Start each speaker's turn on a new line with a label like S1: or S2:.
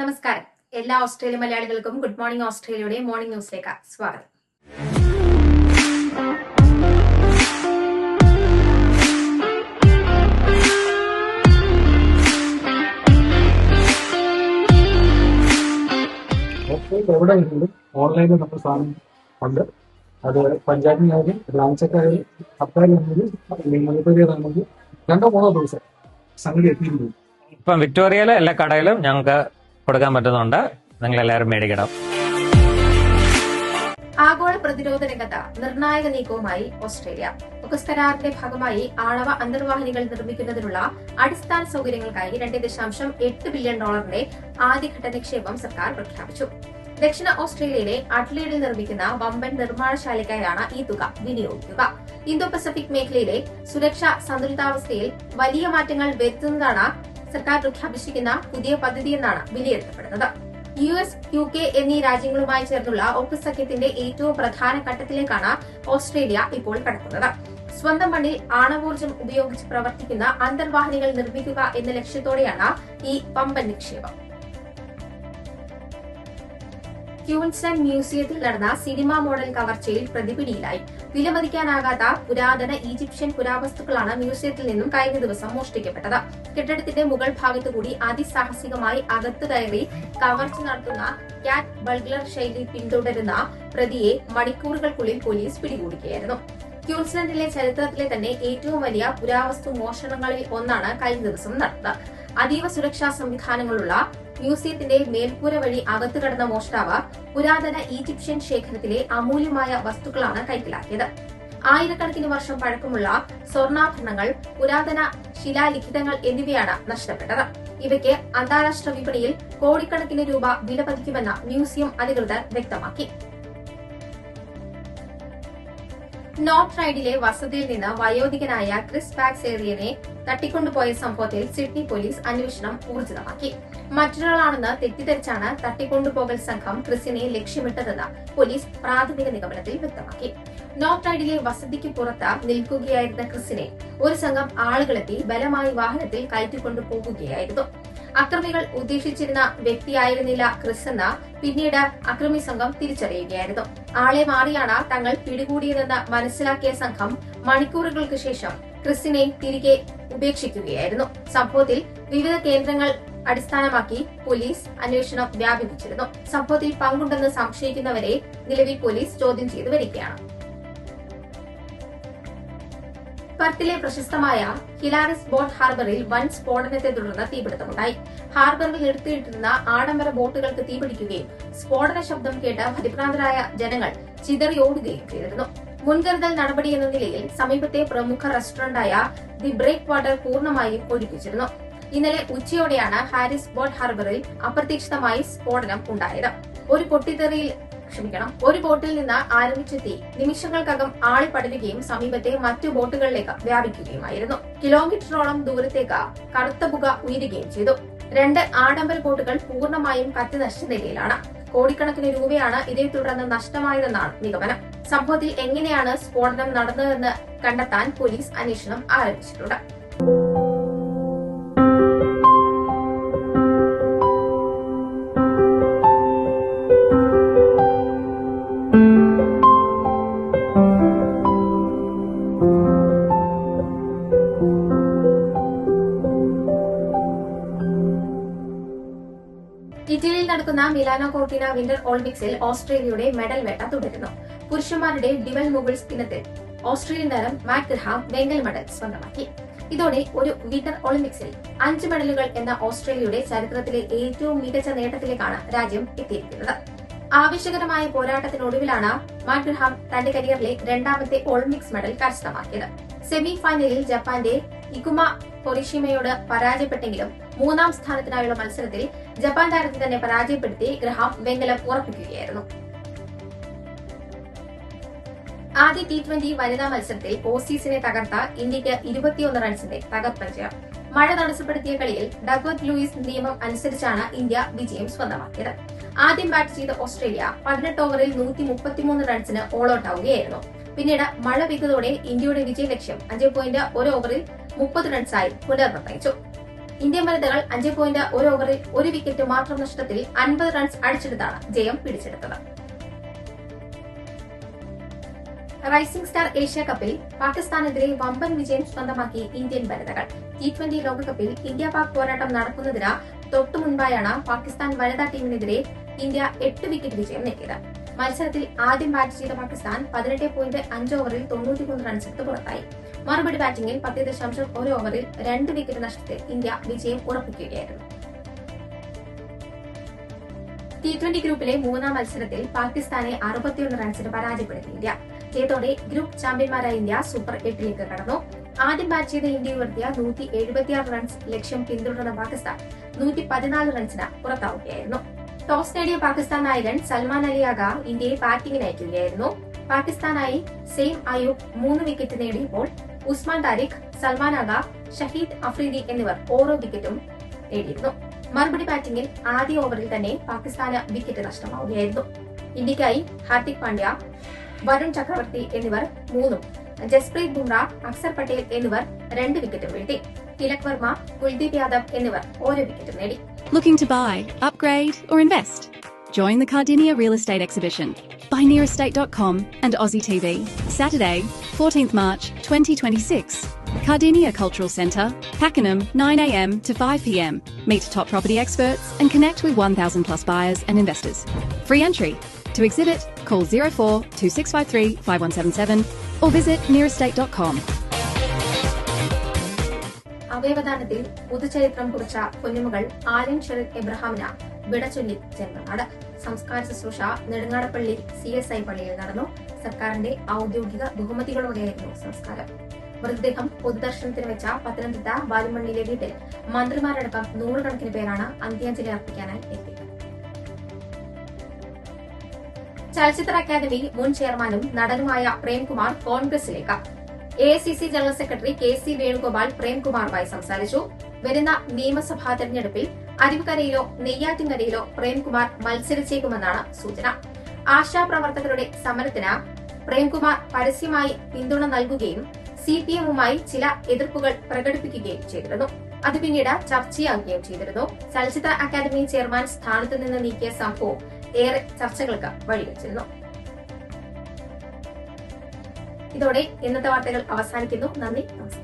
S1: നമസ്കാരം. എല്ലാ ഓസ്ട്രേലിയ മലയാളികൾക്കും ഗുഡ് മോർണിംഗ് ഓസ്ട്രേലിയയുടെ മോർണിംഗ് ന്യൂസിലേക്ക് സ്വാഗതം.
S2: ഓഫ്ലൈൻ എവിടെ വേണമെങ്കിലും ഓൺലൈനിൽ നമ്മൾ സാധനം ഉണ്ട്. അത് പഞ്ചായത്തിനായാലും ബ്രാഞ്ചക്കായാലും സർക്കാരിലാണെങ്കിലും മുനിസിപ്പാലിറ്റിയിലാണെങ്കിലും രണ്ടോ മൂന്നോ ദിവസം സംഗതി എത്തിയിട്ടുണ്ട്.
S3: ഇപ്പം വിക്ടോറിയയിലെ എല്ലാ കടയിലും ഞങ്ങൾക്ക് കൊടുക്കാൻ പറ്റുന്നുണ്ട്. നിങ്ങൾ എല്ലാവരും മേടിക്കണം.
S1: ആഗോള പ്രതിരോധ രംഗത്ത് നിർണായക നീക്കവുമായി ഓസ്ട്രേലിയ. ഒക്കസ് കരാറിന്റെ ഭാഗമായി ആണവ അന്തർവാഹിനികൾ നിർമ്മിക്കുന്നതിനുള്ള അടിസ്ഥാന സൗകര്യങ്ങൾക്കായി രണ്ട് ദശാംശം എട്ട് ബില്യൺ ഡോളറിന്റെ ആദ്യഘട്ട നിക്ഷേപം സർക്കാർ പ്രഖ്യാപിച്ചു. ദക്ഷിണ ഓസ്ട്രേലിയയിലെ അഡ്ലേഡിൽ നിർമ്മിക്കുന്ന വമ്പൻ നിർമ്മാണശാലയ്ക്കായാണ് ഈ തുക വിനിയോഗിക്കുക. ഇന്തോ പസഫിക് മേഖലയിലെ സുരക്ഷാ സന്തുലിതാവസ്ഥയിൽ വലിയ മാറ്റങ്ങൾ വരുത്തുന്നതാണ് സർക്കാർ പ്രഖ്യാപിച്ചിരിക്കുന്ന പുതിയ പദ്ധതിയെന്നാണ് വിലയിരുത്തപ്പെടുന്നത്. യു എസ് യു കെ എന്നീ രാജ്യങ്ങളുമായി ചേർന്നുള്ള ഒപ്പസ് സഖ്യത്തിന്റെ ഏറ്റവും പ്രധാന ഘട്ടത്തിലേക്കാണ് ഓസ്ട്രേലിയ ഇപ്പോൾ കടക്കുന്നത്. സ്വന്തം മണ്ണിൽ ആണവോർജം ഉപയോഗിച്ച് പ്രവർത്തിക്കുന്ന അന്തർവാഹിനികൾ നിർമ്മിക്കുക എന്ന ലക്ഷ്യത്തോടെയാണ് ഈ പമ്പൻ നിക്ഷേപം. ക്യൂൻസൺ മ്യൂസിയത്തിൽ നടന്ന സിനിമാ മോഡൽ കവർച്ചയിൽ പ്രതിപിടിയിലായി. വിലമതിക്കാനാകാത്ത പുരാതന ഈജിപ്ഷ്യൻ പുരാവസ്തുക്കളാണ് മ്യൂസിയത്തിൽ നിന്നും കഴിഞ്ഞ ദിവസം മോഷ്ടിക്കപ്പെട്ടത്. കെട്ടിടത്തിന്റെ മുകൾ ഭാഗത്തുകൂടി അതിസാഹസികമായി അകത്തു കയറി കവർച്ച നടത്തുന്ന ക്യാറ്റ് ബൾഗ്ലർ ശൈലി പിന്തുടരുന്ന പ്രതിയെ മണിക്കൂറുകൾക്കുള്ളിൽ പോലീസ് പിടികൂടുകയായിരുന്നു. ക്യൂൻസ്ലൻഡിലെ ചരിത്രത്തിലെ തന്നെ ഏറ്റവും വലിയ പുരാവസ്തു മോഷണങ്ങളിൽ ഒന്നാണ് കഴിഞ്ഞ ദിവസം നടന്നത്. അതീവ സുരക്ഷാ സംവിധാനങ്ങളുള്ള മ്യൂസിയത്തിന്റെ മേൽക്കൂര വഴി അകത്തു കടന്ന മോഷ്ടാവ് പുരാതന ഈജിപ്ഷ്യൻ ശേഖരത്തിലെ അമൂല്യമായ വസ്തുക്കളാണ് കൈക്കലാക്കിയത്. ആയിരക്കണക്കിന് വർഷം പഴക്കമുള്ള സ്വർണാഭരണങ്ങൾ പുരാതന ശിലാലിഖിതങ്ങൾ എന്നിവയാണ് നഷ്ടപ്പെട്ടത്. ഇവയ്ക്ക് അന്താരാഷ്ട്ര വിപണിയിൽ കോടിക്കണക്കിന് രൂപ വില പതിക്കുമെന്ന് മ്യൂസിയം അധികൃതർ വ്യക്തമാക്കി. നോർത്ത് റൈഡിലെ വസതിയിൽ നിന്ന് വയോധികനായ ക്രിസ് ബാക്സ് ഏറിയനെ തട്ടിക്കൊണ്ടുപോയ സംഭവത്തിൽ സിഡ്നി പോലീസ് അന്വേഷണം ഊർജിതമാക്കി. മറ്റൊരാളാണെന്ന് തെറ്റിദ്ധരിച്ചാണ് തട്ടിക്കൊണ്ടുപോകൽ സംഘം ക്രിസിനെ ലക്ഷ്യമിട്ടതെന്ന് പോലീസ് പ്രാഥമിക നിഗമനത്തിൽ വ്യക്തമാക്കി. നോർത്ത് റൈഡിലെ വസതിക്ക് പുറത്ത് നിൽക്കുകയായിരുന്ന ക്രിസിനെ ഒരു സംഘം ആളുകളെത്തി ബലമായി വാഹനത്തിൽ കയറ്റിക്കൊണ്ടു പോകുകയായിരുന്നു അക്രമികൾ ഉദ്ദേശിച്ചിരുന്ന വ്യക്തിയായിരുന്നില്ല ക്രിസ് എന്ന പിന്നീട് അക്രമി സംഘം തിരിച്ചറിയുകയായിരുന്നു. ആളെ മാറിയാണ് തങ്ങൾ പിടികൂടിയതെന്ന് മനസ്സിലാക്കിയ സംഘം മണിക്കൂറുകൾക്ക് ശേഷം ക്രിസിനെ തിരികെ ഉപേക്ഷിക്കുകയായിരുന്നു. സംഭവത്തിൽ വിവിധ കേന്ദ്രങ്ങൾ അടിസ്ഥാനമാക്കി പോലീസ് അന്വേഷണം വ്യാപിപ്പിച്ചിരുന്നു. സംഭവത്തിൽ പങ്കുണ്ടെന്ന് സംശയിക്കുന്നവരെ നിലവിൽ പോലീസ് ചോദ്യം ചെയ്തു വരികയാണ്. പർത്തിലെ പ്രശസ്തമായ ഹിലാരിസ് ബോട്ട് ഹാർബറിൽ വൻ സ്ഫോടനത്തെ തുടർന്ന് തീപിടുത്തമുണ്ടായി. ഹാർബറിൽ നിർത്തിയിട്ടിരുന്ന ആഡംബര ബോട്ടുകൾക്ക് തീപിടിക്കുകയും സ്ഫോടന ശബ്ദം കേട്ട് പരിഭ്രാന്തരായ ജനങ്ങൾ ചിതറിയോടുകയും ചെയ്തിരുന്നു. മുൻകരുതൽ നടപടി എന്ന നിലയിൽ സമീപത്തെ പ്രമുഖ റെസ്റ്റോറന്റായ ദി ബ്രേക്ക് വാട്ടർ പൂർണമായും ഒഴിപ്പിച്ചിരുന്നു ഇന്നലെ ഉച്ചയോടെയാണ് ഹാരിസ് ബോട്ട് ഹാർബറിൽ അപ്രതീക്ഷിതമായി സ്ഫോടനം ഉണ്ടായത്. ഒരു പൊട്ടിത്തെറിയിൽ ക്ഷമിക്കണം. ഒരു ബോട്ടിൽ നിന്ന് ആരംഭിച്ച തീ നിമിഷങ്ങൾക്കകം ആളിപ്പടരുകയും സമീപത്തെ മറ്റു ബോട്ടുകളിലേക്ക് വ്യാപിക്കുകയുമായിരുന്നു. കിലോമീറ്ററോളം ദൂരത്തേക്ക് കറുത്ത പുക ഉയരുകയും ചെയ്തു. രണ്ട് ആഡംബര ബോട്ടുകൾ പൂർണമായും കത്തിനശിച്ച നിലയിലാണ്. കോടിക്കണക്കിന് രൂപയാണ് ഇതേ തുടർന്ന് നഷ്ടമായതെന്നാണ് നിഗമനം. സംഭവത്തിൽ എങ്ങനെയാണ് സ്ഫോടനം നടന്നതെന്ന് കണ്ടെത്താൻ പോലീസ് അന്വേഷണം ആരംഭിച്ചിട്ടുണ്ട്. ഇറ്റലിയിൽ നടക്കുന്ന മിലാനോ കോർട്ടിന വിന്റർ ഒളിമ്പിക്സിൽ ഓസ്ട്രേലിയയുടെ മെഡൽ വേട്ട തുടരുന്നു. പുരുഷന്മാരുടെ ഡിവൽ മുഗിൾസ് ഇനത്തിൽ ഓസ്ട്രേലിയൻ താരം മാറ്റ് വെങ്കൽ മെഡൽ സ്വന്തമാക്കി. ഇതോടെ ഒരു വിന്റർ ഒളിമ്പിക്സിൽ അഞ്ച് മെഡലുകൾ എന്ന ഓസ്ട്രേലിയയുടെ ചരിത്രത്തിലെ ഏറ്റവും മികച്ച നേട്ടത്തിലേക്കാണ് രാജ്യം എത്തിയിരിക്കുന്നത്. ആവശ്യകരമായ പോരാട്ടത്തിനൊടുവിലാണ് മാറ്റ് ഗ്രഹാം തന്റെ കരിയറിലെ രണ്ടാമത്തെ ഒളിമ്പിക്സ് മെഡൽ കരസ്ഥമാക്കിയത്. സെമി ഫൈനലിൽ ജപ്പാന്റെ ഇക്കുമ കൊറിഷിമയോട് പരാജയപ്പെട്ടെങ്കിലും മൂന്നാം സ്ഥാനത്തിനായുള്ള മത്സരത്തിൽ ജപ്പാൻ താരത്തെ തന്നെ പരാജയപ്പെടുത്തി ഗ്രഹാം വെങ്കലം ഉറപ്പിക്കുകയായിരുന്നു. ആദ്യ ടി ട്വന്റി വനിതാ മത്സരത്തിൽ ഓസീസിനെ തകർത്ത ഇന്ത്യയ്ക്ക് ഇരുപത്തിയൊന്ന് റൺസിന്റെ തകർപ്പൻ ജയം. മഴ തടസ്സപ്പെടുത്തിയ കളിയിൽ ഡഗ്വത് ലൂയിസ് നിയമം അനുസരിച്ചാണ് ഇന്ത്യ വിജയം സ്വന്തമാക്കിയത്. ആദ്യം ബാറ്റ് ചെയ്ത ഓസ്ട്രേലിയ പതിനെട്ട് ഓവറിൽ നൂറ്റി മുപ്പത്തിമൂന്ന് റൺസിന് ആവുകയായിരുന്നു. പിന്നീട് മഴ പെയ്തതോടെ ഇന്ത്യയുടെ വിജയ ലക്ഷ്യം അഞ്ച് പോയിന്റ് ഒരു ഓവറിൽ മുപ്പത് റൺസായി പുനർനിർണയിച്ചു ഇന്ത്യൻ വനിതകൾ അഞ്ച് പോയിന്റ് ഒരു ഓവറിൽ ഒരു വിക്കറ്റ് മാത്രം നഷ്ടത്തിൽ അൻപത് റൺസ് അടിച്ചെടുത്താണ് ജയം പിടിച്ചെടുത്തത്. റൈസിംഗ് സ്റ്റാർ ഏഷ്യ കപ്പിൽ പാകിസ്ഥാനെതിരെ വമ്പൻ വിജയം സ്വന്തമാക്കി ഇന്ത്യൻ വനിതകൾ. ടി ട്വന്റി ലോകകപ്പിൽ ഇന്ത്യ പാക് പോരാട്ടം നടക്കുന്നതിന് തൊട്ടു മുൻപായാണ് പാകിസ്ഥാൻ വനിതാ ടീമിനെതിരെ ഇന്ത്യ എട്ട് വിക്കറ്റ് വിജയം നേടിയത്. മത്സരത്തിൽ ആദ്യം ബാറ്റ് ചെയ്ത പാകിസ്ഥാൻ പതിനെട്ട് പോയിന്റ് അഞ്ച് ഓവറിൽ തൊണ്ണൂറ്റിമൂന്ന് റൺസ് എടുത്ത് പുറത്തായി. മറുപടി ബാറ്റിംഗിൽ പത്ത് ദശാംശം ഒരു ഓവറിൽ രണ്ട് വിക്കറ്റ് നഷ്ടത്തിൽ ഇന്ത്യ വിജയം ഉറപ്പിക്കുകയായിരുന്നു. ടി ട്വന്റി ഗ്രൂപ്പിലെ മൂന്നാം മത്സരത്തിൽ പാകിസ്ഥാനെ അറുപത്തിയൊന്ന് റൺസിന് പരാജയപ്പെടുത്തി ഇന്ത്യ. ജയത്തോടെ ഗ്രൂപ്പ് ചാമ്പ്യന്മാരായ ഇന്ത്യ സൂപ്പർ എട്ടിലേക്ക് കടന്നു. ആദ്യം ബാറ്റ് ചെയ്ത ഇന്ത്യ ഉയർത്തിയ നൂറ്റി എഴുപത്തിയാറ് റൺസ് ലക്ഷ്യം പിന്തുടർന്ന പാകിസ്ഥാൻ നൂറ്റി പതിനാല് റൺസിന് പുറത്താവുകയായിരുന്നു. ടോസ് നേടിയ പാകിസ്ഥാൻ നായകൻ സൽമാൻ അലിയാഗ ഇന്ത്യയെ ബാറ്റിംഗിന് അയക്കുകയായിരുന്നു. പാകിസ്ഥാനായി സെയിം അയൂബ് മൂന്ന് വിക്കറ്റ് നേടിയപ്പോൾ ഉസ്മാൻ താരിഖ് സൽമാൻ ആഗ ഷഹീദ് അഫ്രീദി എന്നിവർ ഓരോ വിക്കറ്റും നേടിയിരുന്നു. മറുപടി ബാറ്റിംഗിൽ ആദ്യ ഓവറിൽ തന്നെ പാകിസ്ഥാന് വിക്കറ്റ് നഷ്ടമാവുകയായിരുന്നു. ഇന്ത്യക്കായി ഹാർദിക് പാണ്ഡ്യ വരുൺ ചക്രവർത്തി എന്നിവർ മൂന്നും ജസ്പ്രീത് ബുംറ അക്സർ പട്ടേൽ എന്നിവർ രണ്ട് വിക്കറ്റും വീഴ്ത്തി തിലക് വർമ്മ കുൽദീപ് യാദവ് എന്നിവർ ഓരോ വിക്കറ്റും നേടി
S4: Looking to buy, upgrade, or invest? Join the Cardinia Real Estate Exhibition by nearestate.com and Aussie TV. Saturday, 14th March 2026. Cardinia Cultural Centre, Pakenham, 9am to 5pm. Meet top property experts and connect with 1,000 plus buyers and investors. Free entry. To exhibit, call 04 2653 5177 or visit nearestate.com.
S1: അവയവദാനത്തിൽ പുതുചരിത്രം കുറിച്ച കുഞ്ഞുമകൾ ആലിൻ ഷെറിൻ എബ്രഹാമിന് വിടചൊല്ലി ജന്മനാട്. സംസ്കാര ശുശ്രൂഷ Nedungadappally C S I പള്ളിയിൽ നടന്നു. സർക്കാരിന്റെ ഔദ്യോഗിക ബഹുമതികളോടെയായിരുന്നു സംസ്കാരം. മൃതദേഹം പൊതുദർശനത്തിന് വെച്ച പത്തനംതിട്ട ബാലുമണ്ണിലെ വീട്ടിൽ മന്ത്രിമാരടക്കം നൂറുകണക്കിന് പേരാണ് അന്ത്യാഞ്ജലി അർപ്പിക്കാനായി എത്തിയത് ചലച്ചിത്ര അക്കാദമി മുൻ ചെയർമാനും നടനുമായ പ്രേംകുമാർ കോൺഗ്രസിലേക്ക്. A C C general secretary K C Venugopal പ്രേംകുമാറുമായി സംസാരിച്ചു. വരുന്ന നിയമസഭാ തെരഞ്ഞെടുപ്പിൽ അരുവിക്കരയിലോ നെയ്യാറ്റിൻകരയിലോ പ്രേംകുമാർ മത്സരിച്ചേക്കുമെന്നാണ് സൂചന. ആശാപ്രവർത്തകരുടെ സമരത്തിന് പ്രേംകുമാർ പരസ്യമായി പിന്തുണ നൽകുകയും സി പി എമ്മുമായി ചില എതിർപ്പുകൾ പ്രകടിപ്പിക്കുകയും ചെയ്തിരുന്നു. അത് പിന്നീട് ചർച്ചയാകുകയും ചെയ്തിരുന്നു. ചലച്ചിത്ര അക്കാദമി ചെയർമാൻ സ്ഥാനത്ത് നിന്ന് നീക്കിയ സംഭവം ഏറെ ചർച്ചകൾക്ക് വഴിവെച്ചിരുന്നു ഇതോടെ ഇന്നത്തെ വാർത്തകൾ അവസാനിക്കുന്നു. നന്ദി നമസ്കാരം.